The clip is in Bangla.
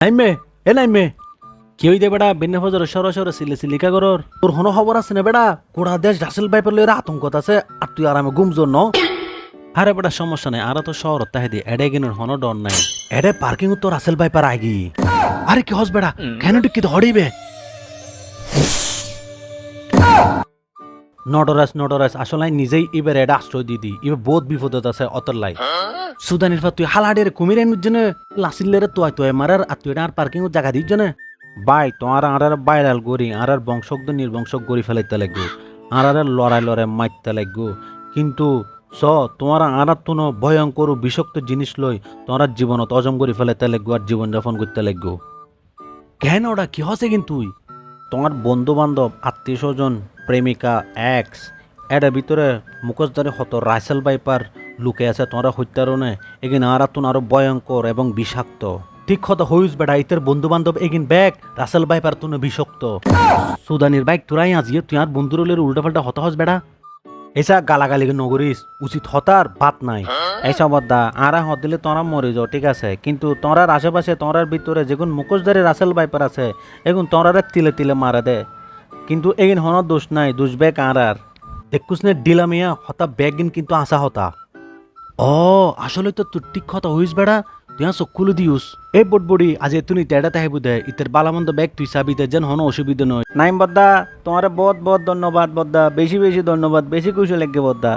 নাইমে এ নাইমে। কি হইতে বেড়া বেনে ফজর সর সর সিলে সিলিকা করর তোর হনো খবর আছে না বেড়া গোড়া দেশ রাসেল বাইপার লইরা আতঙ্কত আছে আর তুই আরামে গুমজোর ন। আরে বেটা সমস্যা নাই। আর তো শহর তাহে দি এডে গিনুর হনো ডর নাই। এডে পার্কিং তো রাসেল বাইপার আগি আরে কি হস বেড়া কেন কি হড়িবে? নডরাস নডরাস আসলে নিজেই এবার এটা আশ্রয় দিয়ে দি এবার বহুত বিপদত আছে অতর লাই। সুদানির পর তুই হালাডের কুমির এনুর জন্য লাসিলের তোয়াই তোয়াই মারার আর তুই আর পার্কিং জায়গা দিস জন্য বাই তোমার আর আর বাইরাল গরি আর আর বংশক নির্বংশক গরি ফেলাইতে লাগবো। আর আর লড়াই লড়াই মারতে লাগবো। কিন্তু স তোমার আর আর কোনো ভয়ঙ্কর বিষাক্ত জিনিস লই তোমার জীবনত অজম করি ফেলাইতে লাগবো আর জীবনযাপন করতে লাগবো। কেন ওটা? কি হসে কিন্তু তোমার বন্ধু বান্ধব আত্মীয় স্বজন প্রেমিকা এক্স এটার ভিতরে মুখোশধারী হত রাইসেল বাইপার লুকে আছে তোমরা হত্যারণে। এগিন আর তুন আরও ভয়ঙ্কর এবং বিষাক্ত। ঠিক কথা হইস বেড়া ইতের বন্ধু বান্ধব এগিন ব্যাগ। রাসেল বাইপার তুন বিষাক্ত। সুদানির বাইক তোরাই আজিয়ে তুই আর বন্ধুর উল্টা পাল্টা হত হস বেটা এসা গালাগালি নগরিস। উচিত হতার বাত নাই। এইসব বদ্দা আরা হত দিলে তোরা মরে যাও ঠিক আছে। কিন্তু তোরার আশেপাশে তোরার ভিতরে যেগুন মুখোশধারী রাসেল বাইপার আছে এগুন তোরারে তিলে তিলে মারা দে। কিন্তু এগিন হন দোষ নাই দোষ বেগ আর আর দেখুস নে ডিলামিয়া হতা বেগিন কিন্তু আসা হতা। ও আসলে তো তুই ঠিক কথা হইস বেড়া তুই চকুলো দিউস বট বটবড়ি আজ তুমি তেড়া তাহে বুধে ইতের বালামন্দ ব্যাগ তুই চাবিতে যেন হন অসুবিধা নয়। নাইম বদ্দা তোমার বহুত বহুত ধন্যবাদ বদ্দা বেশি বেশি ধন্যবাদ বেশি খুশি লাগবে বদ্দা।